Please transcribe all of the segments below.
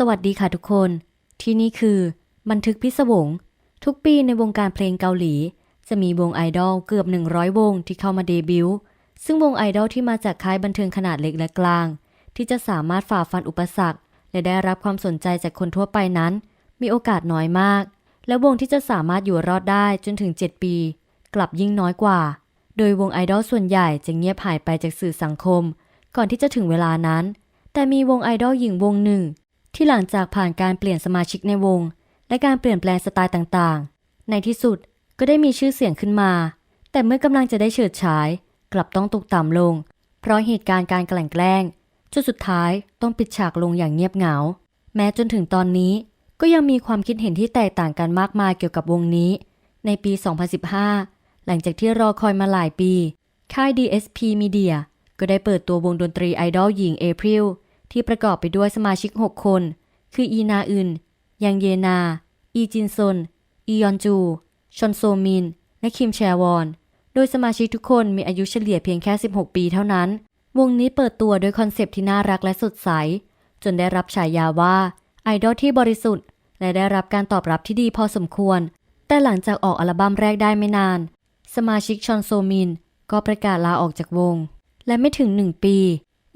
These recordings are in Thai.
สวัสดีค่ะทุกคน ที่นี่คือบันทึกพิศวง ทุกปีในวงการเพลงเกาหลี จะมีวงไอดอลเกือบ 100 วงที่เข้ามาเดบิวต์ซึ่งวงไอดอลที่มาจากค่ายบันเทิงขนาดเล็กและกลาง ที่จะสามารถฝ่าฟันอุปสรรค และได้รับความสนใจจากคนทั่วไปนั้น มีโอกาสน้อยมาก และวงที่จะสามารถอยู่รอดได้จนถึง 7 ปี กลับยิ่งน้อยกว่า โดยวงไอดอลส่วนใหญ่จะเงียบหายไปจากสื่อสังคม ก่อนที่จะถึงเวลานั้น แต่มีวงไอดอลหญิงวงหนึ่ง ที่หลังจากผ่านการเปลี่ยนสมาชิกในวง และการเปลี่ยนแปลงสไตล์ต่างๆ ในที่สุดก็ได้มีชื่อเสียงขึ้นมา แต่เมื่อกำลังจะได้เฉิดฉาย กลับต้องตกต่ำลง เพราะเหตุการณ์การกลั่นแกล้งจนสุดท้ายต้องปิดฉากลงอย่างเงียบเหงา แม้จนถึงตอนนี้ก็ยังมีความคิดเห็นที่แตกต่างกันมากมายเกี่ยวกับวงนี้ ในปี 2015 หลังจากที่รอคอยมาหลายปี ค่าย DSP Media ก็ได้เปิดตัววงดนตรีไอดอลหญิงเอพริล ที่ประกอบไปด้วยสมาชิก 6 คน คืออีนาอึน ยังเยนา อีจินซน อียอนจู ชอนโซมิน และคิมแชวอน โดยสมาชิกทุกคนมีอายุเฉลี่ยเพียงแค่ 16 ปีเท่านั้น วงนี้เปิดตัวด้วยคอนเซปต์ที่น่ารักและสดใส จนได้รับฉายาว่าไอดอลที่บริสุทธิ์ และได้รับการตอบรับที่ดีพอสมควร แต่หลังจากออกอัลบั้มแรกได้ไม่นาน สมาชิกชอนโซมิน ก็ประกาศลาออกจากวง และไม่ถึงหนึ่งปี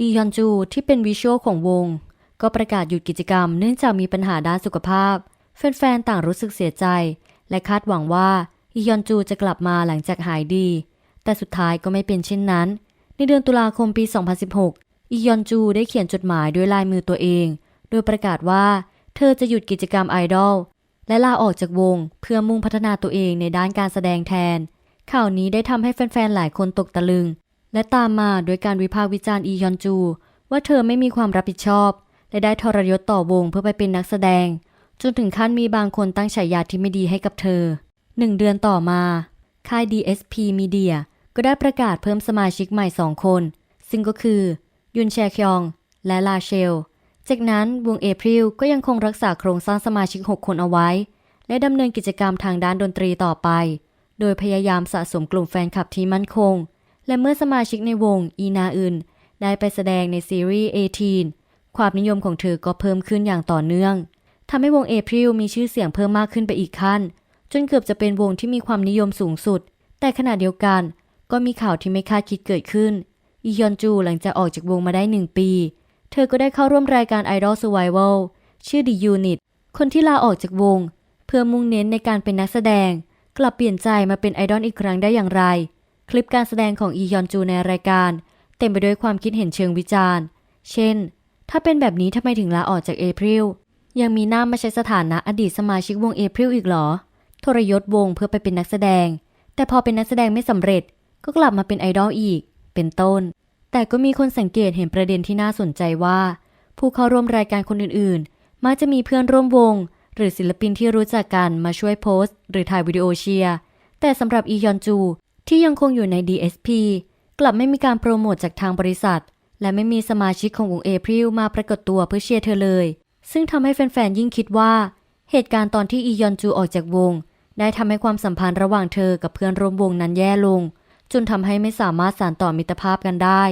อียอนจูที่เป็นวิชวลของวง ก็ประกาศหยุดกิจกรรมเนื่องจากมีปัญหาด้านสุขภาพ แฟนๆ ต่างรู้สึกเสียใจ และคาดหวังว่าอียอนจูจะกลับมาหลังจากหายดี แต่สุดท้ายก็ไม่เป็นเช่นนั้น ในเดือนตุลาคมปี 2016 อียอนจูได้เขียนจดหมายด้วยลายมือตัวเอง โดยประกาศว่า เธอจะหยุดกิจกรรมไอดอลและลาออกจากวงเพื่อมุ่งพัฒนาตัวเองในด้านการแสดงแทน ข่าวนี้ได้ทำให้แฟนๆ หลายคนตกตะลึง และตามมาด้วยการวิพากษ์วิจารณ์อียอนจู ว่าเธอไม่มีความรับผิดชอบ และได้ทรยศต่อวงเพื่อไปเป็นนักแสดง จนถึงขั้นมีบางคนตั้งฉายาที่ไม่ดีให้กับเธอหนึ่งเดือนต่อมา ค่าย DSP Media ก็ได้ประกาศเพิ่มสมาชิกใหม่สองคน ซึ่งก็คือ ยุนแชคยอง และลาเชล จากนั้นวงเอพริลก็ยังคงรักษาโครงสร้างสมาชิก 6 คนเอาไว้ และดำเนินกิจกรรมทางด้านดนตรีต่อไป โดยพยายามสะสมกลุ่มแฟนคลับที่มั่นคง และเมื่อสมาชิกในวงอีนาอึนได้ไปแสดงในซีรีส์ 18 ความนิยมของเธอก็เพิ่มขึ้นอย่างต่อเนื่องทำให้วงเอพริลมีชื่อเสียงเพิ่มมากขึ้นไปอีกขั้น จนเกือบจะเป็นวงที่มีความนิยมสูงสุด แต่ขณะเดียวกัน ก็มีข่าวที่ไม่คาดคิดเกิดขึ้นอียอนจูหลังจากออกจากวงมาได้หนึ่งปี เธอก็ได้เข้าร่วมรายการ Idol Survival ชื่อ The Unit คนที่ลาออกจากวง เพื่อมุ่งเน้นในการเป็นนักแสดง กลับเปลี่ยนใจมาเป็นไอดอลอีกครั้งได้อย่างไร คลิปการแสดงของอียอนจูในรายการ เต็มไปด้วยความคิดเห็นเชิงวิจารณ์ เช่น ถ้าเป็นแบบนี้ทำไมถึงลาออกจากเอพริลยังมีหน้ามาใช้สถานะอดีตสมาชิกวงเอพริลอีกหรอ ทรยศวงเพื่อไปเป็นนักแสดง แต่พอเป็นนักแสดงไม่สำเร็จ ก็กลับมาเป็นไอดอลอีก เป็นต้น แต่ก็มีคนสังเกตเห็นประเด็นที่น่าสนใจว่า ผู้เข้าร่วมรายการคนอื่นๆ มักจะมีเพื่อนร่วมวง หรือศิลปินที่รู้จักกันมาช่วยโพสต์ หรือถ่ายวิดีโอเชียร์แต่สำหรับอียอนจู ที่ยังคงอยู่ใน DSP กลับไม่มีการโปรโมทจากทางบริษัท และไม่มีสมาชิกของวงเอพริลมาปรากฏตัวเพื่อเชียร์เธอเลย ซึ่งทำให้แฟนๆยิ่งคิดว่า เหตุการณ์ตอนที่อียอนจูออกจากวง ได้ทำให้ความสัมพันธ์ระหว่างเธอกับเพื่อนร่วมวงนั้นแย่ลง จนทำให้ไม่สามารถสานต่อมิตรภาพกันได้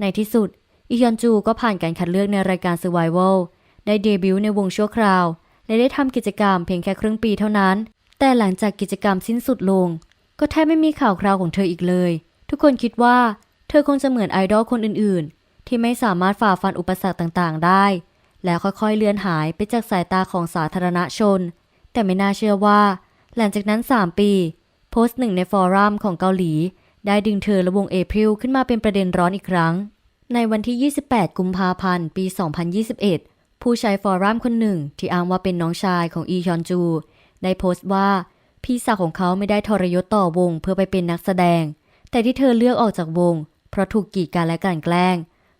ในที่สุดอียอนจูก็ผ่านการคัดเลือกในรายการ Survival ได้เดบิวต์ในวงชั่วคราว และได้ทำกิจกรรมเพียงแค่ครึ่งปีเท่านั้น แต่หลังจากกิจกรรมสิ้นสุดลง ก็แทบไม่มีข่าวคราวของเธออีกเลย ทุกคนคิดว่า เธอคงจะเหมือนไอดอลคนอื่นๆ ที่ไม่สามารถฝ่าฟันอุปสรรคต่างๆ ได้ แล้วค่อยๆ เลือนหายไปจากสายตาของสาธารณชน แต่ไม่น่าเชื่อว่า หลังจากนั้น 3 ปี โพสต์หนึ่งในฟอรัมของเกาหลี ได้ดึงเธอและวงเอพริลขึ้นมาเป็นประเด็นร้อนอีกครั้ง ในวันที่ 28 กุมภาพันธ์ ปี 2021 ผู้ใช้ฟอรัมคนหนึ่งที่อ้างว่าเป็นน้องชายของอีฮยอนจู ได้โพสต์ว่า พี่สาวของเขาไม่ได้ทรยศต่อวงเพื่อไปเป็นนักแสดง แต่ที่เธอเลือกออกจากวง เพราะถูกกีดกันและกลั่นแกล้ง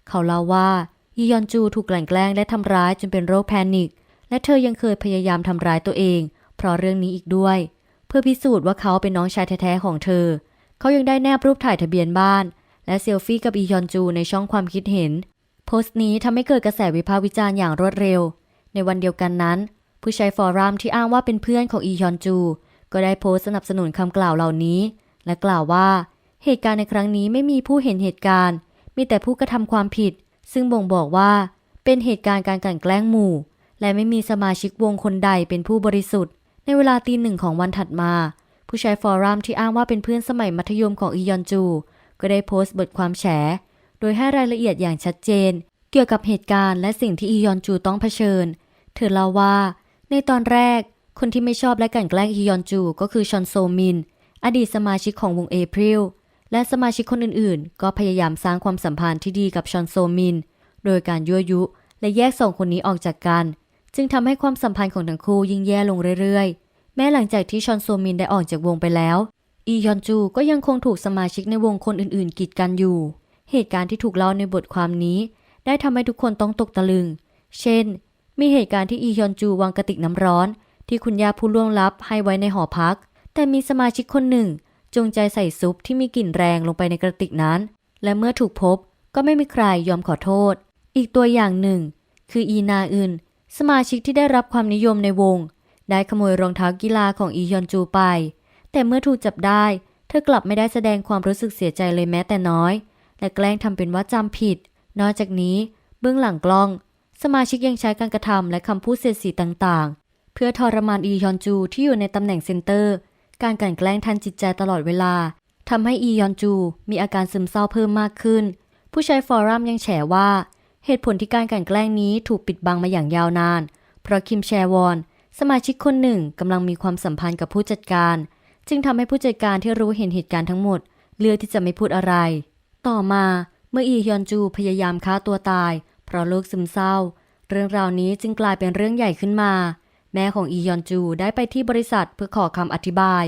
เขาเล่าว่าอียอนจูถูกกลั่นแกล้งและทำร้ายจนเป็นโรคแพนิค และเธอยังเคยพยายามทำร้ายตัวเอง เพราะเรื่องนี้อีกด้วย เพื่อพิสูจน์ว่าเขาเป็นน้องชายแท้ๆของเธอ เขายังได้แนบรูปถ่ายทะเบียนบ้าน และเซลฟี่กับอียอนจูในช่องความคิดเห็น โพสต์นี้ทำให้เกิดกระแสวิพากษ์วิจารณ์อย่างรวดเร็ว ในวันเดียวกันนั้น ผู้ใช้ฟอรัมที่อ้างว่าเป็นเพื่อนของอียอนจู ก็ได้โพสต์สนับสนุนคำกล่าวเหล่านี้ และกล่าวว่า เหตุการณ์ในครั้งนี้ไม่มีผู้เห็นเหตุการณ์ มีแต่ผู้กระทำความผิด ซึ่งบ่งบอกว่า เป็นเหตุการณ์การกลั่นแกล้งหมู่ และไม่มีสมาชิกวงคนใดเป็นผู้บริสุทธิ์ ในเวลาตีหนึ่งของวันถัดมา ผู้ใช้ฟอรัมที่อ้างว่าเป็นเพื่อนสมัยมัธยมของอียอนจู ก็ได้โพสต์บทความแฉ โดยให้รายละเอียดอย่างชัดเจน เกี่ยวกับเหตุการณ์และสิ่งที่อียอนจูต้องเผชิญ เธอเล่าว่า ในตอนแรก คนที่ไม่ชอบและกลั่นแกล้งอียอนจูก็คือชอนโซมิน อดีตสมาชิกของวงเอพริลและสมาชิกคนอื่นๆ ก็พยายามสร้างความสัมพันธ์ที่ดีกับชอนโซมิน โดยการยั่วยุ และแยกสองคนนี้ออกจากกัน จึงทำให้ความสัมพันธ์ของทั้งคู่ยิ่งแย่ลงเรื่อยๆ แม้หลังจากที่ชอนโซมินได้ออกจากวงไปแล้ว อียอนจูก็ยังคงถูกสมาชิกในวงคนอื่นๆ กีดกันอยู่ เหตุการณ์ที่ถูกเล่าในบทความนี้ ได้ทำให้ทุกคนต้องตกตะลึง เช่น มีเหตุการณ์ที่อียอนจูวางกระติกน้ำร้อน ที่คุณย่าผู้ล่วงลับให้ไว้ในหอพัก แต่มีสมาชิกคนหนึ่ง จงใจใส่ซุปที่มีกลิ่นแรงลงไปในกระติกนั้น และเมื่อถูกพบก็ไม่มีใครยอมขอโทษ อีกตัวอย่างหนึ่ง คืออีนาอึนสมาชิกที่ได้รับความนิยมในวง ได้ขโมยรองเท้ากีฬาของอียอนจูไป แต่เมื่อถูกจับได้ เธอกลับไม่ได้แสดงความรู้สึกเสียใจเลยแม้แต่น้อย และแกล้งทำเป็นว่าจำผิด นอกจากนี้ เบื้องหลังกล้อง สมาชิกยังใช้การกระทำและคำพูดเสียดสีต่างๆ เพื่อทรมานอียอนจูที่อยู่ในตำแหน่งเซนเตอร์ การกลั่นแกล้งทันจิตใจตลอดเวลาทำให้อียอนจูมีอาการซึมเศร้าเพิ่มมากขึ้น ผู้ใช้ฟอรัมยังแฉว่า เหตุผลที่การกลั่นแกล้งนี้ถูกปิดบังมาอย่างยาวนาน เพราะคิมแชวอน สมาชิกคนหนึ่งกำลังมีความสัมพันธ์กับผู้จัดการ จึงทำให้ผู้จัดการที่รู้เห็นเหตุการณ์ทั้งหมด เลือกที่จะไม่พูดอะไร ต่อมาเมื่ออียอนจูพยายามฆ่าตัวตาย เพราะโรคซึมเศร้า เรื่องราวนี้จึงกลายเป็นเรื่องใหญ่ขึ้นมา แม่ของอียอนจูได้ไปที่บริษัทเพื่อขอคำอธิบาย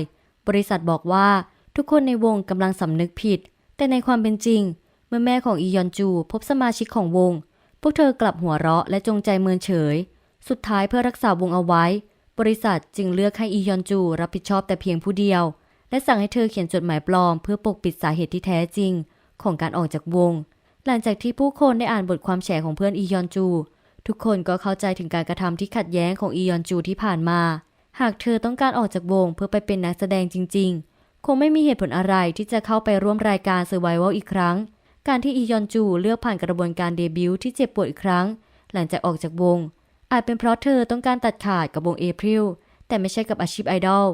บริษัทบอกว่าทุกคนในวงกำลังสำนึกผิด แต่ในความเป็นจริง เมื่อแม่ของอียอนจูพบสมาชิกของวง พวกเธอกลับหัวเราะและจงใจเมินเฉย สุดท้ายเพื่อรักษาวงเอาไว้ บริษัทจึงเลือกให้อียอนจูรับผิดชอบแต่เพียงผู้เดียว และสั่งให้เธอเขียนจดหมายปลอม เพื่อปกปิดสาเหตุที่แท้จริง ของการออกจากวง หลังจากที่ผู้คนได้อ่านบทความแฉของเพื่อนอียอนจู ทุกคนก็เข้าใจถึงการกระทำที่ขัดแย้งของอียอนจูที่ผ่านมา หากเธอต้องการออกจากวงเพื่อไปเป็นนักแสดงจริง ๆ คงไม่มีเหตุผลอะไรที่จะเข้าไปร่วมรายการ Survival อีกครั้ง การที่อียอนจูเลือกผ่านกระบวนการเดบิวต์ที่เจ็บปวดอีกครั้ง หลังจากออกจากวง อาจเป็นเพราะเธอต้องการตัดขาดกับวงเอพริลแต่ไม่ใช่กับอาชีพไอดอล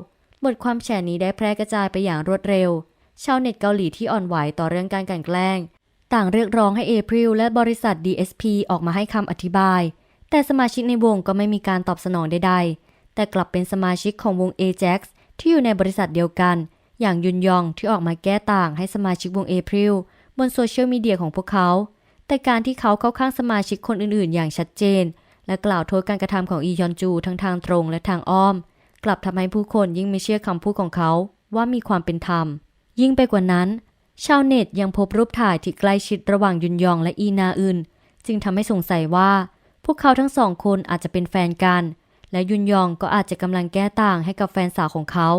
บทความแฉนี้ได้แพร่กระจายไปอย่างรวดเร็ว ชาวเน็ตเกาหลีที่อ่อนไหวต่อเรื่องการกลั่นแกล้ง ต่างเรียกร้องให้เอพริลและบริษัท DSP ออกมาให้คำอธิบาย แต่สมาชิกในวงก็ไม่มีการตอบสนองใดๆ แต่กลับเป็นสมาชิกของวง Ajax ที่อยู่ในบริษัทเดียวกัน อย่างยุนยองที่ออกมาแก้ต่างให้สมาชิกวงเอพริลบนโซเชียลมีเดียของพวกเขา แต่การที่เขาเข้าข้างสมาชิกคนอื่นๆ อย่างชัดเจน และกล่าวโทษการกระทำของอียอนจูทั้งทางตรงและทางอ้อม กลับทำให้ผู้คนยิ่งไม่เชื่อคำพูดของเขาว่ามีความเป็นธรรม ยิ่งไปกว่านั้น ชาวเน็ตยังพบรูปถ่ายที่ใกล้ชิดระหว่างยุนยองและอีนาอึนจึงทำให้สงสัยว่า พวกเขาทั้งสองคนอาจจะเป็นแฟนกัน และยุนยองก็อาจจะกำลังแก้ต่างให้กับแฟนสาวของเขา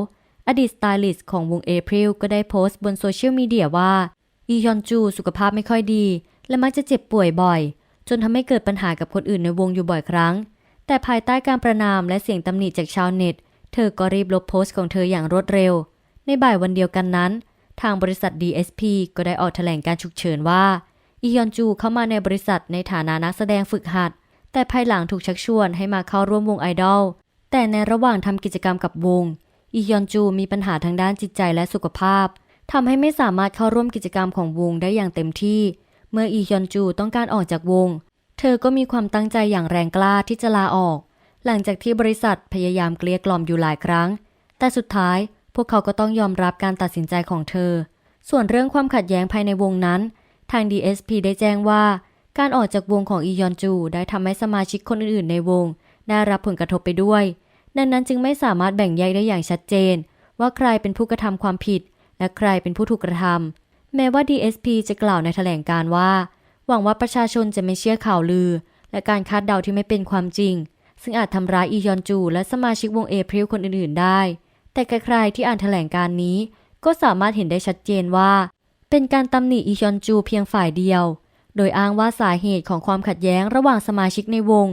อดีตสไตลิสต์ของวงเอพริลก็ได้โพสต์บนโซเชียลมีเดียว่าอียอนจูสุขภาพไม่ค่อยดี และมักจะเจ็บป่วยบ่อย จนทำให้เกิดปัญหากับคนอื่นในวงอยู่บ่อยครั้ง แต่ภายใต้การประนามและเสียงตำหนิจากชาวเน็ต เธอก็รีบลบโพสต์ของเธออย่างรวดเร็ว ในบ่ายวันเดียวกันนั้น ทางบริษัท DSP ก็ได้ออกแถลงการฉุกเฉินว่าอียอนจูเข้ามาในบริษัทในฐานะนักแสดงฝึกหัด แต่ภายหลังถูกชักชวนให้มาเข้าร่วมวงไอดอล แต่ในระหว่างทำกิจกรรมกับวงอียอนจูมีปัญหาทางด้านจิตใจและสุขภาพทำให้ไม่สามารถเข้าร่วมกิจกรรมของวงได้อย่างเต็มที่ เมื่ออียอนจูต้องการออกจากวง เธอก็มีความตั้งใจอย่างแรงกล้าที่จะลาออก หลังจากที่บริษัทพยายามเกลี้ยกล่อมอยู่หลายครั้ง แต่สุดท้าย พวกเขาก็ต้องยอมรับการตัดสินใจของเธอ ส่วนเรื่องความขัดแย้งภายในวงนั้น ทาง DSP ได้แจ้งว่า การออกจากวงของอียอนจู ได้ทำให้สมาชิกคนอื่นๆ ในวง ได้รับผลกระทบไปด้วย ดังนั้นจึงไม่สามารถแบ่งแยกได้อย่างชัดเจน ว่าใครเป็นผู้กระทำความผิด และใครเป็นผู้ถูกกระทำแม้ว่า DSP จะกล่าวในแถลงการว่า หวังว่าประชาชนจะไม่เชื่อข่าวลือ และการคาดเดาที่ไม่เป็นความจริง ซึ่งอาจทำร้ายอียอนจู และสมาชิกวงเอพริลคนอื่นๆ ได้ แต่ใครๆที่อ่านแถลงการนี้ ก็สามารถเห็นได้ชัดเจนว่า เป็นการตำหนิอียอนจูเพียงฝ่ายเดียว โดยอ้างว่าสาเหตุของความขัดแย้งระหว่างสมาชิกในวง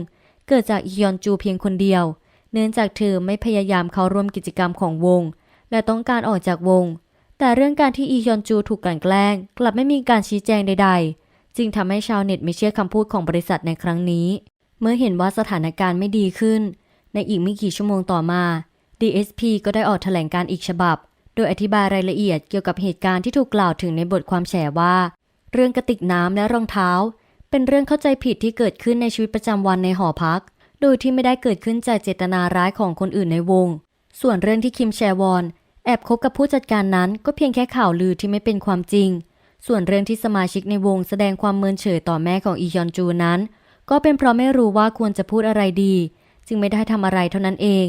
เกิดจากอียอนจูเพียงคนเดียว เนื่องจากเธอไม่พยายามเข้าร่วมกิจกรรมของวง และต้องการออกจากวง แต่เรื่องการที่อียอนจูถูกกลั่นแกล้ง กลับไม่มีการชี้แจงใด ๆ จึงทำให้ชาวเน็ตไม่เชื่อคำพูดของบริษัทในครั้งนี้ เมื่อเห็นว่าสถานการณ์ไม่ดีขึ้น ในอีกไม่กี่ชั่วโมงต่อมา DSP ก็ได้ออกแถลงการอีกฉบับ โดยอธิบายรายละเอียดเกี่ยวกับเหตุการณ์ที่ถูกกล่าวถึงในบทความแฉว่า เรื่องกระติกน้ำและรองเท้า เป็นเรื่องเข้าใจผิดที่เกิดขึ้นในชีวิตประจำวันในหอพัก โดยที่ไม่ได้เกิดขึ้นจากเจตนาร้ายของคนอื่นในวง ส่วนเรื่องที่คิมแชวอน แอบคบกับผู้จัดการนั้นก็เพียงแค่ข่าวลือที่ไม่เป็นความจริง ส่วนเรื่องที่สมาชิกในวงแสดงความเมินเฉยต่อแม่ของอียอนจูนั้น ก็เป็นเพราะไม่รู้ว่าควรจะพูดอะไรดี จึงไม่ได้ทำอะไรเท่านั้นเอง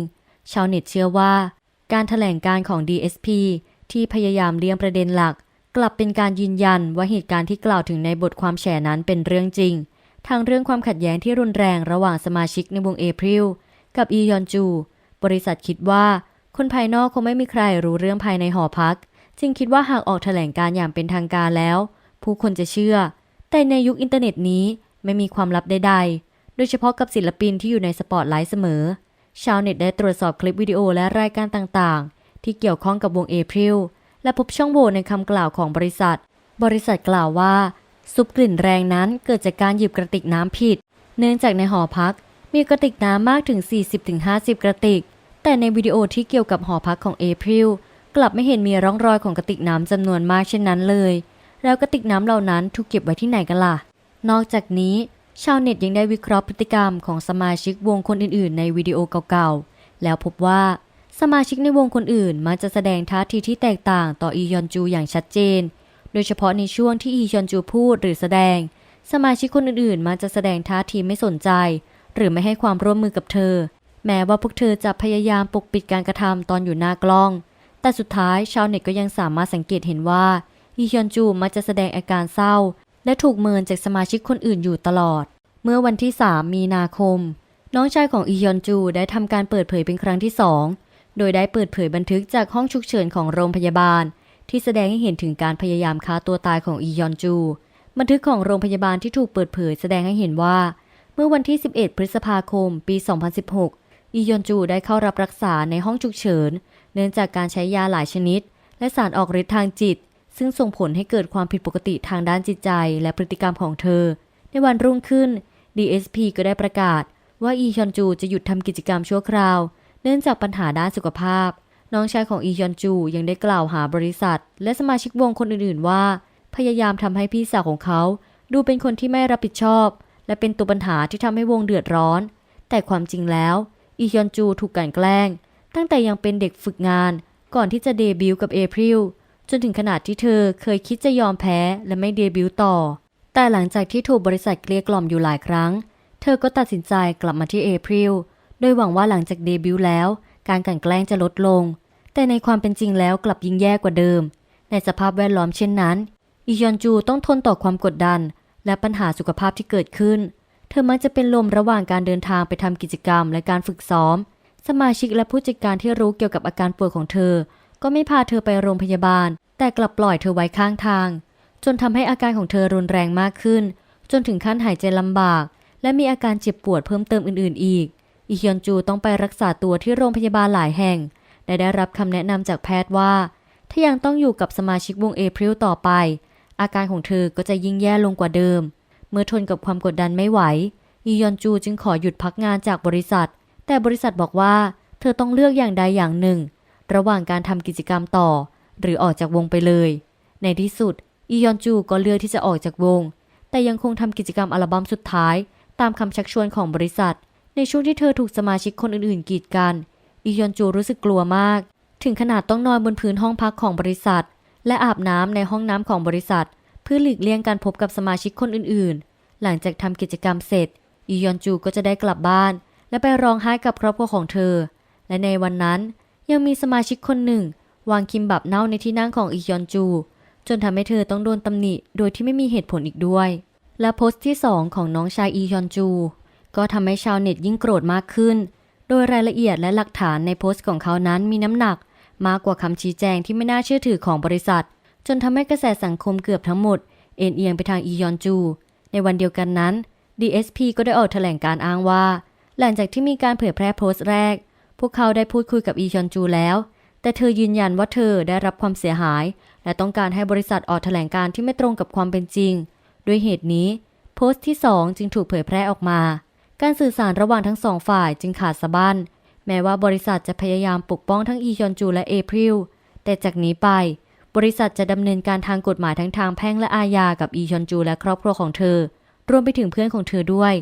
ชาวเน็ตเชื่อว่า การแถลงการของ DSP ที่พยายามเลี่ยงประเด็นหลัก กลับเป็นการยืนยันว่าเหตุการณ์ที่กล่าวถึงในบทความแฉนั้นเป็นเรื่องจริงทั้งเรื่องความขัดแย้งที่รุนแรงระหว่างสมาชิกในวงเอพริลกับอียอนจู บริษัทคิดว่า คนภายนอกคงไม่มีใครรู้เรื่องภายในหอพัก จึงคิดว่าหากออกแถลงการอย่างเป็นทางการแล้ว ผู้คนจะเชื่อ แต่ในยุคอินเทอร์เน็ตนี้ไม่มีความลับใดๆ โดยเฉพาะกับศิลปินที่อยู่ในสปอตไลท์เสมอ ชาวเน็ตได้ตรวจสอบคลิปวิดีโอและรายการต่างๆ ที่เกี่ยวข้องกับวงเอพริลและพบช่องโหว่ในคำกล่าวของบริษัท บริษัทกล่าวว่า ซุปกลิ่นแรงนั้นเกิดจากการหยิบกระติกน้ำผิด เนื่องจากในหอพัก มีกระติกน้ำมากถึง 40-50 กระติก แต่ในวิดีโอที่เกี่ยวกับหอพักของเอพริลกลับไม่เห็นมีร่องรอยของกระติกน้ำจำนวนมากเช่นนั้นเลย แล้วกระติกน้ำเหล่านั้นถูกเก็บไว้ที่ไหนกันล่ะ นอกจากนี้ ชาวเน็ตยังได้วิเคราะห์พฤติกรรมของสมาชิกวงคนอื่นๆ ในวิดีโอเก่าๆ แล้วพบว่าสมาชิกในวงคนอื่นมักจะแสดงท่าทีที่แตกต่างต่ออียอนจูอย่างชัดเจน โดยเฉพาะในช่วงที่อียอนจูพูดหรือแสดง สมาชิกคนอื่นๆ มักจะแสดงท่าทีไม่สนใจ หรือไม่ให้ความร่วมมือกับเธอ แม้ว่าพวกเธอจะพยายามปกปิดการกระทำตอนอยู่หน้ากล้อง แต่สุดท้ายชาวเน็ตก็ยังสามารถสังเกตเห็นว่าอียอนจูมักจะแสดงอาการเศร้า และถูกเมินจากสมาชิกคนอื่นอยู่ตลอด เมื่อวันที่ 3 มีนาคม น้องชายของอียอนจูได้ทำการเปิดเผยเป็นครั้งที่สองโดยได้เปิดเผยบันทึกจากห้องฉุกเฉินของโรงพยาบาล ที่แสดงให้เห็นถึงการพยายามฆ่าตัวตายของอียอนจู บันทึกของโรงพยาบาลที่ถูกเปิดเผยแสดงให้เห็นว่า เมื่อวันที่ 11 พฤษภาคม ปี 2016 อียอนจูได้เข้ารับรักษาในห้องฉุกเฉิน เนื่องจากการใช้ยาหลายชนิด และสารออกฤทธิ์ทางจิต ซึ่งส่งผลให้เกิดความผิดปกติทางด้านจิตใจและพฤติกรรมของเธอ ในวันรุ่งขึ้น DSP ก็ได้ประกาศ ว่าอียอนจูจะหยุดทำกิจกรรมชั่วคราว เนื่องจากปัญหาด้านสุขภาพ น้องชายของอียอนจูยังได้กล่าวหาบริษัท และสมาชิกวงคนอื่นๆ ว่า พยายามทำให้พี่สาวของเขาดูเป็นคนที่ไม่รับผิดชอบ และเป็นตัวปัญหาที่ทำให้วงเดือดร้อน แต่ความจริงแล้ว อียอนจูถูกกลั่นแกล้ง ตั้งแต่ยังเป็นเด็กฝึกงาน ก่อนที่จะเดบิวต์กับเอพริล จนถึงขนาดที่เธอเคยคิดจะยอมแพ้และไม่เดบิวต์ต่อ แต่หลังจากที่ถูกบริษัทเกลี้ยกล่อมอยู่หลายครั้ง เธอก็ตัดสินใจกลับมาที่เอพริลโดยหวังว่าหลังจากเดบิวต์แล้ว การกลั่นแกล้งจะลดลง แต่ในความเป็นจริงแล้วกลับยิ่งแย่กว่าเดิม ในสภาพแวดล้อมเช่นนั้นอียอนจูต้องทนต่อความกดดัน และปัญหาสุขภาพที่เกิดขึ้น เธอมักจะเป็นลมระหว่างการเดินทางไปทำกิจกรรมและการฝึกซ้อม สมาชิกและผู้จัดการที่รู้เกี่ยวกับอาการป่วยของเธอ ก็ไม่พาเธอไปโรงพยาบาล แต่กลับปล่อยเธอไว้ข้างทาง จนทำให้อาการของเธอรุนแรงมากขึ้น จนถึงขั้นหายใจลำบาก และมีอาการเจ็บปวดเพิ่มเติมอื่นๆ อีกอีฮยอนจูต้องไปรักษาตัวที่โรงพยาบาลหลายแห่งและได้รับคำแนะนำจากแพทย์ว่า ถ้ายังต้องอยู่กับสมาชิกวงเอพริลต่อไป อาการของเธอก็จะยิ่งแย่ลงกว่าเดิม เมื่อทนกับความกดดันไม่ไหวอียอนจูจึงขอหยุดพักงานจากบริษัท แต่บริษัทบอกว่า เธอต้องเลือกอย่างใดอย่างหนึ่ง ระหว่างการทำกิจกรรมต่อ หรือออกจากวงไปเลย ในที่สุดอียอนจูก็เลือกที่จะออกจากวง แต่ยังคงทำกิจกรรมอัลบั้มสุดท้าย ตามคำชักชวนของบริษัท ในช่วงที่เธอถูกสมาชิกคนอื่นๆกีดกันอียอนจูรู้สึกกลัวมาก ถึงขนาดต้องนอนบนพื้นห้องพักของบริษัท และอาบน้ำในห้องน้ำของบริษัท เพื่อหลีกเลี่ยงการพบกับสมาชิกคนอื่นๆ หลังจากทำกิจกรรมเสร็จอียอนจูก็จะได้กลับบ้าน และไปร้องไห้กับครอบครัวของเธอ และในวันนั้นยังมีสมาชิกคนหนึ่ง วางคิมบับเน่าในที่นั่งของอียอนจู จนทำให้เธอต้องโดนตำหนิโดยที่ไม่มีเหตุผลอีกด้วย และโพสต์ที่ 2 ของน้องชายอียอนจู ก็ทำให้ชาวเน็ตยิ่งโกรธมากขึ้น โดยรายละเอียดและหลักฐานในโพสต์ของเขานั้นมีน้ำหนัก มากกว่าคำชี้แจงที่ไม่น่าเชื่อถือของบริษัท จนทำให้กระแสสังคมเกือบทั้งหมด เอ็นเอียงไปทางอียอนจู ในวันเดียวกันนั้น DSP ก็ได้ออกแถลงการอ้างว่า หลังจากที่มีการเผยแพร่โพสต์แรก พวกเขาได้พูดคุยกับอียอนจูแล้ว แต่เธอยืนยันว่าเธอได้รับความเสียหาย และต้องการให้บริษัทออกแถลงการที่ไม่ตรงกับความเป็นจริง ด้วยเหตุนี้ โพสต์ที่ 2 จึงถูกเผยแพร่ออกมา การสื่อสารระหว่างทั้งสองฝ่ายจึงขาดสะบั้น แม้ว่าบริษัทจะพยายามปกป้องทั้งอียอนจูและเอพริล แต่จากนี้ไป บริษัทจะดำเนินการทางกฎหมายทั้งทางแพ่งและอาญากับอียอนจูและครอบครัวของเธอ รวมไปถึงเพื่อนของเธอด้วย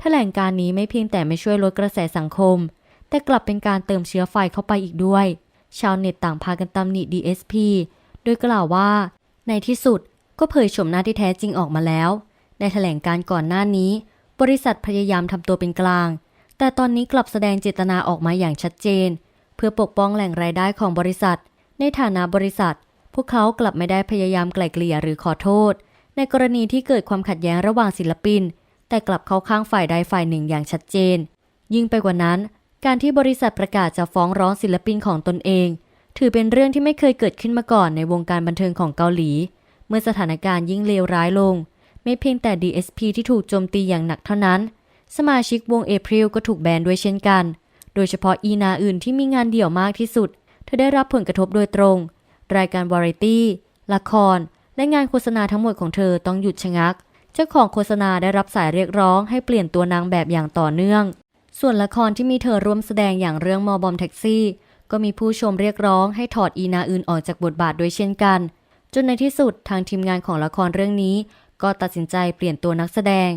แถลงการนี้ไม่เพียงแต่ไม่ช่วยลดกระแสสังคม แต่กลับเป็นการเติมเชื้อไฟเข้าไปอีกด้วย ชาวเน็ตต่างพากันตำหนิ DSP โดยกล่าวว่า ในที่สุดก็เผยโฉมหน้าที่แท้จริงออกมาแล้ว ในแถลงการก่อนหน้านี้ บริษัทพยายามทำตัวเป็นกลาง แต่ตอนนี้กลับแสดงเจตนาออกมาอย่างชัดเจน เพื่อปกป้องแหล่งรายได้ของบริษัท ในฐานะบริษัท พวกเขากลับไม่ได้พยายามไกล่เกลี่ยหรือขอโทษ ในกรณีที่เกิดความขัดแย้งระหว่างศิลปิน แต่กลับเข้าข้างฝ่ายใดฝ่ายหนึ่งอย่างชัดเจน ยิ่งไปกว่านั้น การที่บริษัทประกาศจะฟ้องร้องศิลปินของตนเอง ถือเป็นเรื่องที่ไม่เคยเกิดขึ้นมาก่อนในวงการบันเทิงของเกาหลี เมื่อสถานการณ์ยิ่งเลวร้ายลง ไม่เพียงแต่ DSP ที่ถูกโจมตีอย่างหนักเท่านั้น สมาชิกวงเอพริลก็ถูกแบนด้วยเช่นกัน โดยเฉพาะอีนาอื่นที่มีงานเดี่ยวมากที่สุด เธอได้รับผลกระทบโดยตรง รายการวาไรตี้ละคร และงานโฆษณาทั้งหมดของเธอต้องหยุดชะงัก เจ้าของโฆษณาได้รับสายเรียกร้องให้เปลี่ยนตัวนางแบบอย่างต่อเนื่อง ส่วนละครที่มีเธอร่วมแสดงอย่างเรื่องมอบอมแท็กซี่ ก็มีผู้ชมเรียกร้องให้ถอดอีนาอื่นออกจากบทบาทด้วยเช่นกัน จนในที่สุดทางทีมงานของละครเรื่องนี้ ก็ตัดสินใจเปลี่ยนตัวนักแสดง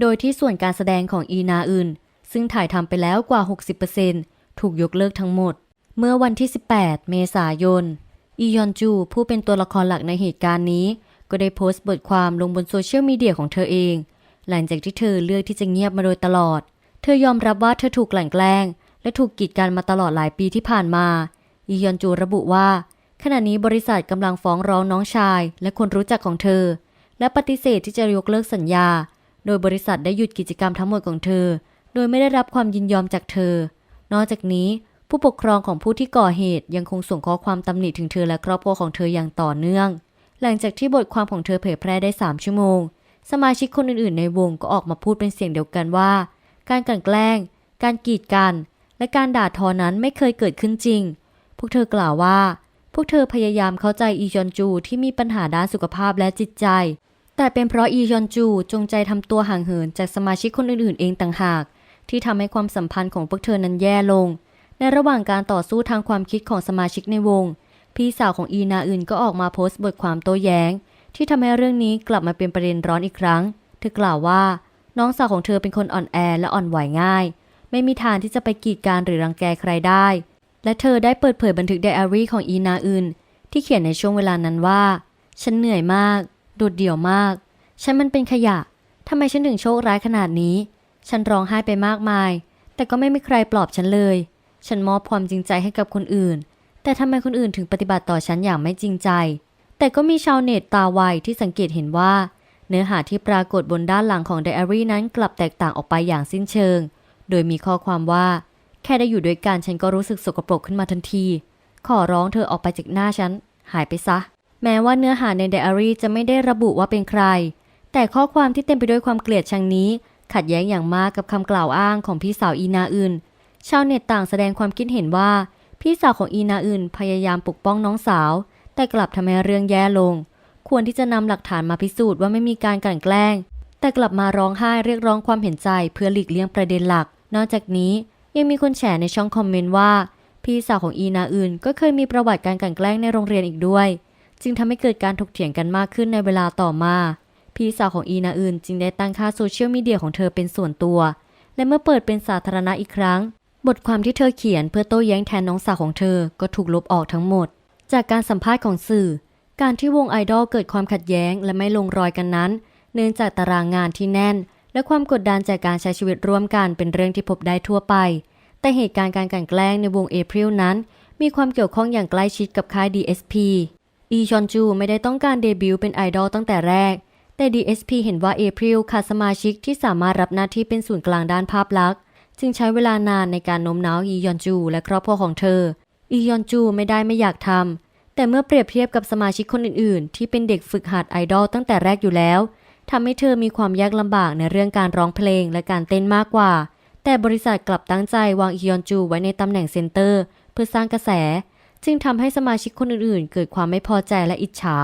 โดยที่ส่วนการแสดงของอีนาอื่น ซึ่งถ่ายทำไปแล้วกว่า 60%ถูกยกเลิกทั้งหมด เมื่อวันที่ 18 เมษายนอียอนจู ผู้เป็นตัวละครหลักในเหตุการณ์นี้ ก็ได้โพสต์บทความลงบนโซเชียลมีเดียของเธอเอง หลังจากที่เธอเลือกที่จะเงียบมาโดยตลอด เธอยอมรับว่าเธอถูกกลั่นแกล้ง และถูกกีดกันมาตลอดหลายปีที่ผ่านมาอียอนจูระบุว่า ขณะนี้บริษัทกำลังฟ้องร้องน้องชาย และคนรู้จักของเธอ และปฏิเสธที่จะยกเลิกสัญญา โดยบริษัทได้หยุดกิจกรรมทั้งหมดของเธอ โดยไม่ได้รับความยินยอมจากเธอ นอกจากนี้ผู้ปกครองของผู้ที่ก่อเหตุยังคงส่งข้อความตำหนิถึงเธอและครอบครัวของเธออย่างต่อเนื่อง หลังจากที่บทความของเธอเผยแพร่ได้ 3 ชั่วโมง สมาชิกคนอื่นๆ ในวงก็ออกมาพูดเป็นเสียงเดียวกันว่า การกลั่นแกล้ง การกีดกัน และการด่าทอนั้นไม่เคยเกิดขึ้นจริง พวกเธอกล่าวว่า พวกเธอพยายามเข้าใจอียอนจูที่มีปัญหาด้านสุขภาพและจิตใจ แต่เป็นเพราะอียอนจูจงใจทำตัวห่างเหินจากสมาชิกคนอื่นๆเองต่างหาก ที่ทำให้ความสัมพันธ์ของพวกเธอนั้นแย่ลง ในระหว่างการต่อสู้ทางความคิดของสมาชิกในวง พี่สาวของอีนาอื่นก็ออกมาโพสต์บทความโต้แย้ง ที่ทำให้เรื่องนี้กลับมาเป็นประเด็นร้อนอีกครั้ง เธอกล่าวว่า น้องสาวของเธอเป็นคนอ่อนแอและอ่อนไหวง่าย ไม่มีทางที่จะไปกีดกันหรือรังแกใครได้ และเธอได้เปิดเผยบันทึกไดอารี่ของอีนาอื่นที่เขียนในช่วงเวลานั้นว่า ฉันเหนื่อยมาก โดดเดี่ยวมาก ฉันมันเป็นขยะทำไมฉันถึงโชคร้ายขนาดนี้ ฉันร้องไห้ไปมากมาย แต่ก็ไม่มีใครปลอบฉันเลย ฉันมอบความจริงใจให้กับคนอื่น แต่ทำไมคนอื่นถึงปฏิบัติต่อฉันอย่างไม่จริงใจ แต่ก็มีชาวเน็ตตาไวที่สังเกตเห็นว่า เนื้อหาที่ปรากฏบนด้านหลังของไดอารี่นั้นกลับแตกต่างออกไปอย่างสิ้นเชิง โดยมีข้อความว่า แค่ได้อยู่ด้วยกันฉันก็รู้สึกสกปรกขึ้นมาทันที ขอร้องเธอออกไปจากหน้าฉัน หายไปซะ แม้ว่าเนื้อหาในไดอารี่จะไม่ได้ระบุว่าเป็นใคร แต่ข้อความที่เต็มไปด้วยความเกลียดชังนี้ ขัดแย้งอย่างมากกับคำกล่าวอ้างของพี่สาวอีนาอื่น ชาวเน็ตต่างแสดงความคิดเห็นว่า พี่สาวของอีนาอื่น พยายามปกป้องน้องสาว แต่กลับทำให้เรื่องแย่ลง ควรที่จะนำหลักฐานมาพิสูจน์ว่าไม่มีการกลั่นแกล้ง แต่กลับมาร้องไห้เรียกร้องความเห็นใจเพื่อหลีกเลี่ยงประเด็นหลัก นอกจากนี้ยังมีคนแฉในช่องคอมเมนต์ว่า พี่สาวของอีนาอื่น ก็เคยมีประวัติการกลั่นแกล้งในโรงเรียนอีกด้วย จึงทำให้เกิดการถกเถียงกันมากขึ้นในเวลาต่อมา พี่สาวของอีนาอื่น จึงได้ตั้งค่าโซเชียลมีเดียของเธอเป็นส่วนตัว และเมื่อเปิดเป็นสาธารณะอีกครั้ง บทความที่เธอเขียนเพื่อโต้แย้งแทนน้องสาวของเธอก็ถูกลบออกทั้งหมด จากการสัมภาษณ์ของสื่อ การที่วงไอดอลเกิดความขัดแย้งและไม่ลงรอยกันนั้น เนื่องจากตารางงานที่แน่น และความกดดันจากการใช้ชีวิตร่วมกันเป็นเรื่องที่พบได้ทั่วไป แต่เหตุการณ์การกลั่นแกล้งในวงเอพริลนั้น มีความเกี่ยวข้องอย่างใกล้ชิดกับค่าย DSP อีชอนจูไม่ได้ต้องการเดบิวต์เป็นไอดอลตั้งแต่แรก แต่ DSP เห็นว่าเอพริลขาดสมาชิกที่สามารถรับหน้าที่เป็นศูนย์กลางด้านภาพลักษณ์ จึงใช้เวลานานในการโน้มน้าวอียอนจู และครอบครัวของเธอ อียอนจูไม่ได้ไม่อยากทำ แต่เมื่อเปรียบเทียบกับสมาชิกคนอื่นๆ ที่เป็นเด็กฝึกหัดไอดอลตั้งแต่แรกอยู่แล้วทำให้เธอมีความยากลำบากในเรื่องการร้องเพลงและการเต้นมากกว่า แต่บริษัทกลับตั้งใจวางอียอนจูไว้ในตำแหน่งเซนเตอร์ เพื่อสร้างกระแส จึงทำให้สมาชิกคนอื่นๆ เกิดความไม่พอใจและอิจฉา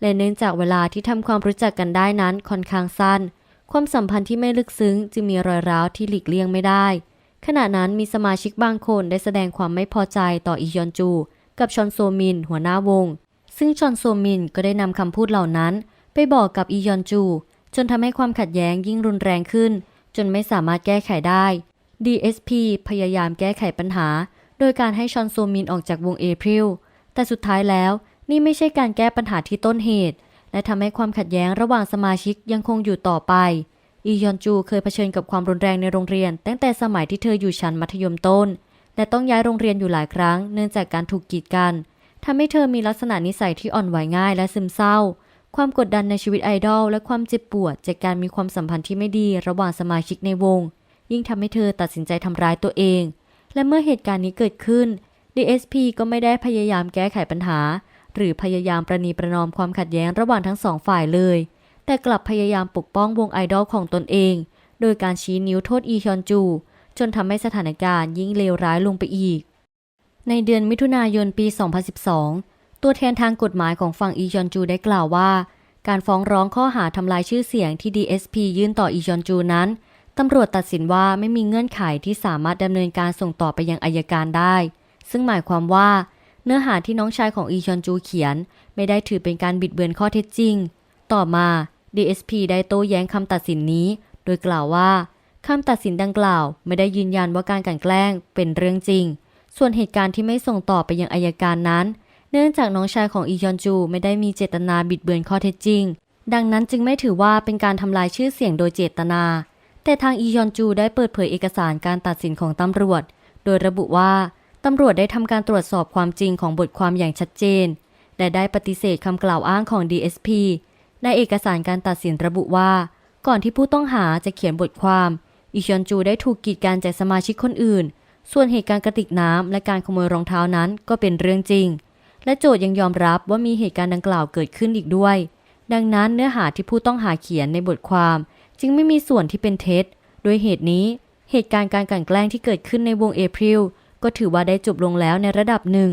และเนื่องจากเวลาที่ทำความรู้จักกันได้นั้นค่อนข้างสั้น ความสัมพันธ์ที่ไม่ลึกซึ้งจึงมีรอยร้าวที่หลีกเลี่ยงไม่ได้ ขณะนั้นมีสมาชิกบางคนได้แสดงความไม่พอใจต่ออียอนจู กับชอนโซมินหัวหน้าวง ซึ่งชอนโซมินก็ได้นำคำพูดเหล่านั้น ไปบอกกับอียอนจู จนทำให้ความขัดแย้งยิ่งรุนแรงขึ้น จนไม่สามารถแก้ไขได้ DSP พยายามแก้ไขปัญหา โดยการให้ชอนโซมินออกจากวงเอพริลแต่สุดท้ายแล้วนี่ไม่ใช่การแก้ปัญหาที่ต้นเหตุ และทำให้ความขัดแย้งระหว่างสมาชิกยังคงอยู่ต่อไป อียอนจูเคยเผชิญกับความรุนแรงในโรงเรียน ตั้งแต่สมัยที่เธออยู่ชั้นมัธยมต้น และต้องย้ายโรงเรียนอยู่หลายครั้ง เนื่องจากการถูกกีดกันทำให้เธอมีลักษณะนิสัยที่อ่อนไหวง่ายและซึมเศร้า ความกดดันในชีวิตไอดอลและความเจ็บปวด จากการมีความสัมพันธ์ที่ไม่ดีระหว่างสมาชิกในวง ยิ่งทำให้เธอตัดสินใจทำร้ายตัวเอง และเมื่อเหตุการณ์นี้เกิดขึ้น DSP ก็ไม่ได้พยายามแก้ไขปัญหา หรือพยายามประนีประนอมความขัดแย้งระหว่างทั้งสองฝ่ายเลย แต่กลับพยายามปกป้องวงไอดอลของตนเอง โดยการชี้นิ้วโทษอีฮยอนจู จนทำให้สถานการณ์ยิ่งเลวร้ายลงไปอีก ในเดือนมิถุนายนปี 2012 ตัวแทนทางกฎหมายของฝั่งอีฮยอนจูได้กล่าวว่า การฟ้องร้องข้อหาทำลายชื่อเสียงที่ DSP ยื่นต่ออีฮยอนจูนั้นตำรวจตัดสินว่าไม่มีเงื่อนไขที่สามารถดำเนินการส่งต่อไปยังอายการได้ ซึ่งหมายความว่า เนื้อหาที่น้องชายของอีชอนจูเขียน ไม่ได้ถือเป็นการบิดเบือนข้อเท็จจริง ต่อมา DSP ได้โต้แย้งคำตัดสินนี้ โดยกล่าวว่า คำตัดสินดังกล่าว ไม่ได้ยืนยันว่าการกลั่นแกล้งเป็นเรื่องจริง ส่วนเหตุการณ์ที่ไม่ส่งต่อไปยังอายการนั้น เนื่องจากน้องชายของอียอนจูไม่ได้มีเจตนาบิดเบือนข้อเท็จจริง ดังนั้นจึงไม่ถือว่าเป็นการทำลายชื่อเสียงโดยเจตนา แต่ทางอียอนจูได้เปิดเผยเอกสารการตัดสินของตำรวจ โดยระบุว่าตำรวจได้ทำการตรวจสอบความจริงของบทความอย่างชัดเจน และได้ปฏิเสธคำกล่าวอ้างของ DSP ในเอกสารการตัดสินระบุว่า ก่อนที่ผู้ต้องหาจะเขียนบทความ อิชยอนจูได้ถูกกีดกันจากสมาชิกคนอื่น ส่วนเหตุการณ์กระติกน้ำและการขโมยรองเท้านั้นก็เป็นเรื่องจริง และโจทย์ยังยอมรับว่ามีเหตุการณ์ดังกล่าวเกิดขึ้นอีกด้วย ดังนั้นเนื้อหาที่ผู้ต้องหาเขียนในบทความ จึงไม่มีส่วนที่เป็นเท็จ โดยเหตุนี้ เหตุการณ์การกลั่นแกล้งที่เกิดขึ้นในวงเอพริลก็ถือว่าได้จบลงแล้วในระดับหนึ่ง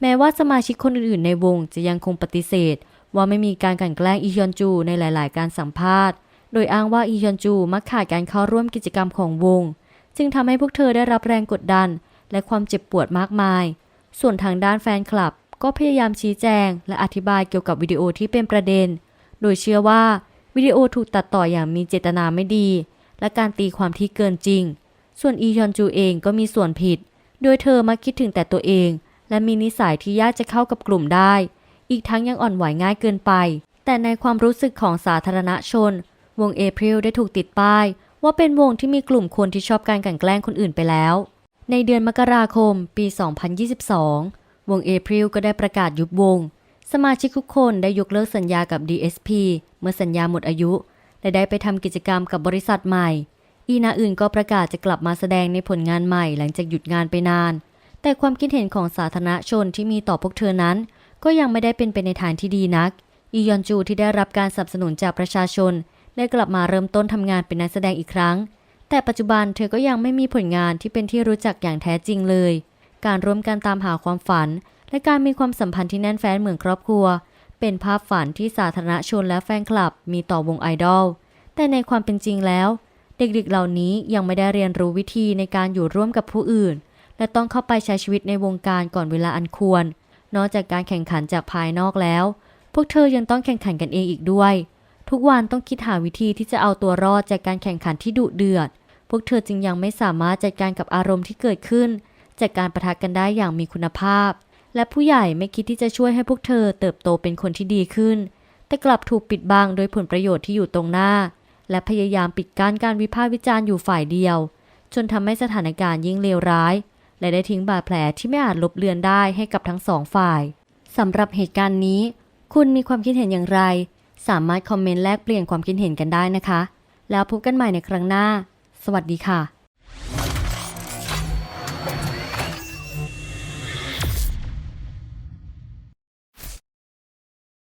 แม้ว่าสมาชิกคนอื่นๆในวงจะยังคงปฏิเสธ ว่าไม่มีการกลั่นแกล้งอีฮยอนจูในหลาย ๆ การสัมภาษณ์ โดยอ้างว่าอีฮยอนจูมักขาดการเข้าร่วมกิจกรรมของวง จึงทำให้พวกเธอได้รับแรงกดดัน และความเจ็บปวดมากมาย ส่วนทางด้านแฟนคลับ ก็พยายามชี้แจง และอธิบายเกี่ยวกับวิดีโอที่เป็นประเด็น โดยเชื่อว่าวิดีโอถูกตัดต่ออย่างมีเจตนาไม่ดี และการตีความที่เกินจริง ส่วนอีฮยอนจูเองก็มีส่วนผิด โดยเธอมักคิดถึงแต่ตัวเอง และมีนิสัยที่ยากจะเข้ากับกลุ่มได้ อีกทั้งยังอ่อนไหวง่ายเกินไป แต่ในความรู้สึกของสาธารณชน วงเอพริลได้ถูกติดป้าย ว่าเป็นวงที่มีกลุ่มคนที่ชอบการกลั่นแกล้งคนอื่นไปแล้ว ในเดือนมกราคมปี 2022 วงเอพริลก็ได้ประกาศยุบวง สมาชิกทุกคนได้ยกเลิกสัญญากับ DSP เมื่อสัญญาหมดอายุ และได้ไปทำกิจกรรมกับบริษัทใหม่ อีนาอื่นก็ประกาศจะกลับมาแสดงในผลงานใหม่หลังจากหยุดงานไปนาน แต่ความคิดเห็นของสาธารณชนที่มีต่อพวกเธอนั้น ก็ยังไม่ได้เป็นไปในทางที่ดีนักอียอนจูที่ได้รับการสนับสนุนจากประชาชน ได้กลับมาเริ่มต้นทำงานเป็นนักแสดงอีกครั้ง แต่ปัจจุบันเธอก็ยังไม่มีผลงานที่เป็นที่รู้จักอย่างแท้จริงเลย การร่วมกันตามหาความฝัน และการมีความสัมพันธ์ที่แน่นแฟ้นเหมือนครอบครัว เป็นภาพฝันที่สาธารณชนและแฟนคลับ มีต่อวงไอดอล แต่ในความเป็นจริงแล้ว เด็กๆเหล่านี้ยังไม่ได้เรียนรู้วิธีในการอยู่ร่วมกับผู้อื่น และต้องเข้าไปใช้ชีวิตในวงการก่อนเวลาอันควร นอกจากการแข่งขันจากภายนอกแล้ว พวกเธอยังต้องแข่งขันกันเองอีกด้วย ทุกวันต้องคิดหาวิธีที่จะเอาตัวรอดจากการแข่งขันที่ดุเดือด พวกเธอจึงยังไม่สามารถจัดการกับอารมณ์ที่เกิดขึ้น จากการประทะกันได้อย่างมีคุณภาพ และผู้ใหญ่ไม่คิดที่จะช่วยให้พวกเธอเติบโตเป็นคนที่ดีขึ้น แต่กลับถูกปิดบังโดยผลประโยชน์ที่อยู่ตรงหน้า และพยายามปิดกั้นการวิพากษ์วิจารณ์อยู่ฝ่ายเดียว จนทำให้สถานการณ์ยิ่งเลวร้าย และได้ทิ้งบาดแผลที่ไม่อาจลบเลือนได้ให้กับทั้งสองฝ่ายสำหรับเหตุการณ์นี้ คุณมีความคิดเห็นอย่างไร สามารถคอมเมนต์แลกเปลี่ยนความคิดเห็นกันได้นะคะ แล้วพบกันใหม่ในครั้งหน้า สวัสดีค่ะ